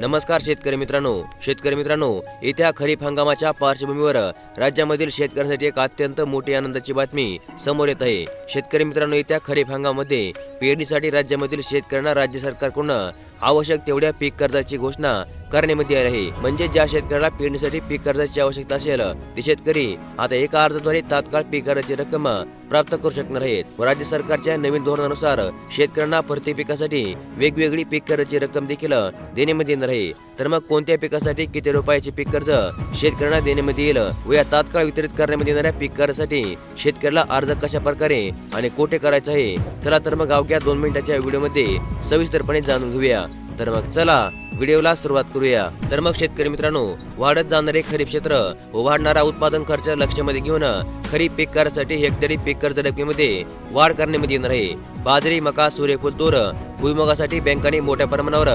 नमस्कार शेतकरी मित्रांनो. शेतकरी मित्रांनो येत्या खरीप हंगामाच्या पार्श्वभूमीवर राज्यामधील शेतकऱ्यांसाठी एक अत्यंत मोठी आनंदाची बातमी समोर येत आहे. शेतकरी मित्रांनो येत्या खरीप हंगामामध्ये पेरणीसाठी राज्यामधील शेतकऱ्यांना राज्य सरकारकडून आवश्यक तेवढ्या पीक कर्जाची घोषणा करण्यामध्ये आली आहे. म्हणजे ज्या शेतकऱ्याला पेरणीसाठी पीक कर्जाची आवश्यकता असेल ते शेतकरी आता एका अर्जाद्वारे तात्काळ पीक कर्जाची रक्कम प्राप्त करू शकणार आहेत. व राज्य सरकारच्या नवीन धोरणानुसार शेतकऱ्यांना प्रति पिकासाठी वेगवेगळी पीक कर्जाची रक्कम देखील देण्यामध्ये येणार आहे. तर मग कोणत्या पिकासाठी किती रुपयाचे पीक कर्ज शेतकऱ्यांना देण्यामध्ये येईल व या तात्काळ वितरित करण्यामध्ये येणाऱ्या पीक कर्जासाठी शेतकऱ्याला अर्ज कशा प्रकारे आणि कोठे करायचं आहे? चला तर मग अवघ्या दोन मिनिटाच्या व्हिडिओमध्ये सविस्तरपणे जाणून घेऊया. तर मग चला व्हिडिओला सुरुवात करूया. तर मग शेतकरी मित्रांनो वाढत जाणारे खरीप क्षेत्र व वाढणारा उत्पादन खर्च लक्षामध्ये घेऊन खरीप पीक करासाठी हेक्टरी पीक कर्ज रकमेमध्ये वाढ करण्यामध्ये येणार आहे. बाजरी मका सूर्यफूल तूर भुईमुगासाठी बँकांनी मोठ्या प्रमाणावर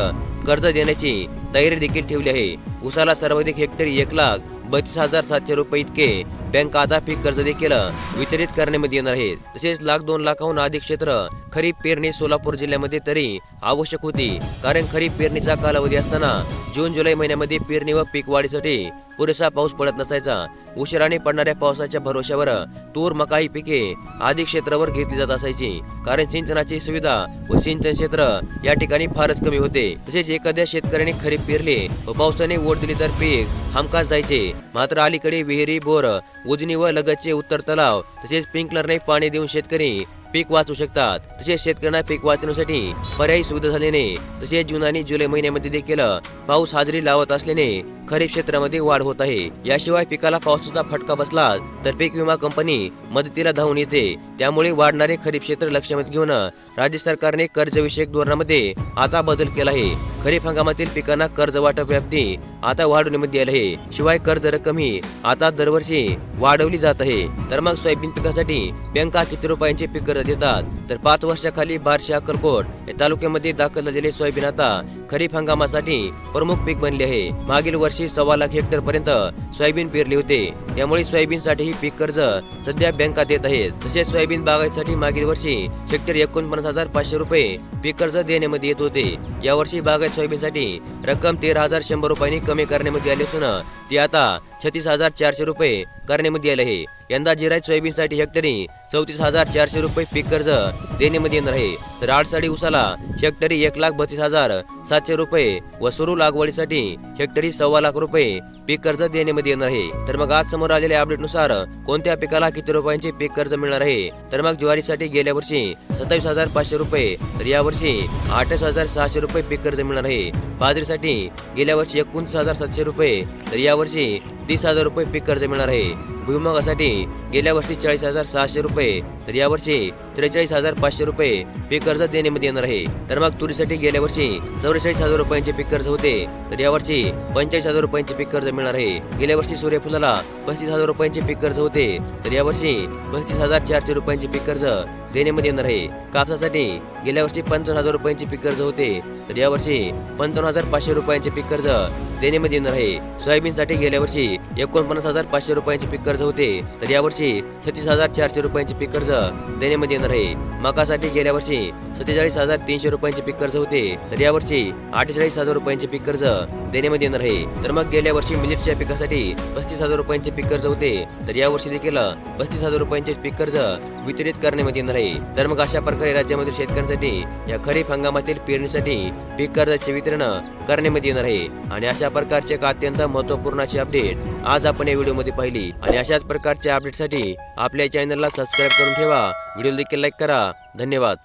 कर्ज देण्याची तयारी देखील ठेवली आहे. उसाला सर्वाधिक हेक्टरी एक लाख बत्तीस हजार सातशे रुपये इतके बँक आता पीक कर्ज देखील वितरित करण्यामध्ये येणार आहेत तसेच लाख दोन लाखाहून अधिक क्षेत्र खरीप पेरणी सोलापूर जिल्ह्यामध्ये तरी आवश्यक होती. कारण खरीप पेरणीचा कालावधी असताना जून जुलै महिन्यामध्ये पेरणी व पीक वाढीसाठी पुरेसा पाऊस पडत नसायचा. उशिराने पडणाऱ्या पावसाच्या भरोश्यावर तूर मका ही पिके आदी क्षेत्रावर घेतली जात असायची. कारण सिंचनाची सुविधा व सिंचन क्षेत्र या ठिकाणी फारच कमी होते. तसेच एखाद्या शेतकऱ्याने खरीप पेरले व पावसाने ओढ दिली तर पीक हमखास जायचे. मात्र अलीकडे विहिरी बोर उजनी व लगतचे उत्तर तलाव तसेच स्प्रिंकलरने पाणी देऊन शेतकरी पीक वाचू शकतात. तसेच शेतकऱ्यांना पीक वाचवण्यासाठी पर्यायी सुविधा झाल्याने तसेच जून आणि जुलै महिन्यामध्ये देखील पाऊस हाजरी लावत असल्याने खरीप क्षेत्रामध्ये वाढ होत आहे. याशिवाय पिकाला पावसाचा फटका बसला तर पीक विमा कंपनी मदतीला धावून येते. त्यामुळे वाढणारे खरीप क्षेत्र लक्षात घेऊन राज्य सरकारने कर्जविषयक धोरणामध्ये आता बदल केला आहे. खरीप हंगामातील पिकांना कर्ज वाटप व्याप्ती आता वाढवण्यामध्ये आली आहे. शिवाय कर्ज रक्कम ही आता दरवर्षी वाढवली जात आहे. तर मग सोयाबीन पिकासाठी बँका किती रुपयांचे पीक कर्ज देतात? तर पाच वर्षाखाली बारशे अक्कलकोट या तालुक्यामध्ये दाखल झालेले सोयाबीन आता खरीप हंगामासाठी प्रमुख पीक बनले आहे. मागील वर्षी सव्वा लाख हेक्टर पर्यंत सोयाबीन पेरले होते. त्यामुळे सोयाबीनसाठी ही पीक कर्ज सध्या बँका देत आहेत. तसेच सोयाबीन बागायतीसाठी मागील वर्षी हेक्टर एकोणपन्नास हजार पाचशे रुपये पीक कर्ज देण्यामध्ये येत होते. यावर्षी बागायत सोयाबीनसाठी रक्कम तेरा हजार शंभर रुपयांनी कमी करण्यामध्ये आली असून ती आता छत्तीस हजार चारशे रुपये करण्यामध्ये आले आहे. यंदा जिरायत सोयाबीनसाठी हेक्टरी चौतीस हजार चारशे रुपये पीक कर्ज देण्यामध्ये येणार आहे. तर आडसाडी उसाला हेक्टरी एक लाख बत्तीस हजार सातशे रुपये व सुरू लागवडीसाठी हेक्टरी सव्वा लाख रुपये पीक कर्ज देण्यामध्ये येणार आहे. तर मग आज समोर आलेल्या अपडेटनुसार कोणत्या पिकाला किती रुपयांचे पीक कर्ज मिळणार आहे? तर मग ज्वारीसाठी गेल्या वर्षी सत्तावीस हजार पाचशे रुपये तर यावर्षी अठ्ठावीस हजार सहाशे रुपये पीक कर्ज मिळणार आहे. बाजरीसाठी गेल्या वर्षी एकोणतीस हजार सातशे रुपये तर यावर्षी तीस हजार रुपये पीक कर्ज मिळणार आहे. भुईमुगासाठी गेल्या वर्षी चाळीस हजार सहाशे रुपये तर यावर्षी त्रेचाळीस हजार पाचशे रुपये पीक कर्ज देण्यामध्ये येणार आहे. तर मग तुरीसाठी गेल्या वर्षी चौवेचाळीस हजार रुपयांचे पीक कर्ज होते तर यावर्षी पंचेचाळीस हजार रुपयांचे पीक कर्ज मिळणार आहे. गेल्या वर्षी सूर्यफुलाला पस्तीस हजार रुपयांचे पीक कर्ज होते तर यावर्षी पस्तीस हजार चारशे रुपयांचे पीक कर्ज देण्यामध्ये येणार आहे. कापसासाठी गेल्या वर्षी पंचावन्न हजार रुपयांचे पीक कर्ज होते तर यावर्षी पंचावन्न हजार पाचशे रुपयांचे पीक कर्ज देण्यामध्ये येणार आहे. सोयाबीनसाठी गेल्या वर्षी एकोणपन्नास हजार पाचशे रुपयांचे पीक कर्ज कर्ज होते तर यावर्षी छत्तीस हजार चारशे रुपयांचे पीक कर्ज देण्यामध्ये येणार आहे. मकासाठी गेल्या वर्षी सत्तेचाळीस हजार तीनशे रुपयांचे पीक कर्ज होते तर यावर्षी अठ्ठेचाळीस हजार रुपयांचे पीक कर्ज देण्यामध्ये येणार आहे. तर मग गेल्या वर्षी मिलेटच्या पिकासाठी पस्तीस हजार रुपयांचे पीक कर्ज होते तर यावर्षी देखील पस्तीस हजार रुपयांचे पीक कर्ज वितरित करण्यामध्ये येणार आहे. तर मग अशा प्रकारे राज्यामधील शेतकऱ्यांसाठी या खरीप हंगामातील पेरणीसाठी पीक कर्जाचे वितरण करण्यामध्ये येणार आहे. आणि अशा प्रकारचे एक अत्यंत महत्त्वपूर्ण अशी अपडेट आज आपण या व्हिडिओमध्ये पाहिली. आणि अशाच प्रकारच्या अपडेटसाठी आपल्या चॅनलला सबस्क्राईब करून ठेवा. व्हिडिओ देखील लाईक करा. धन्यवाद.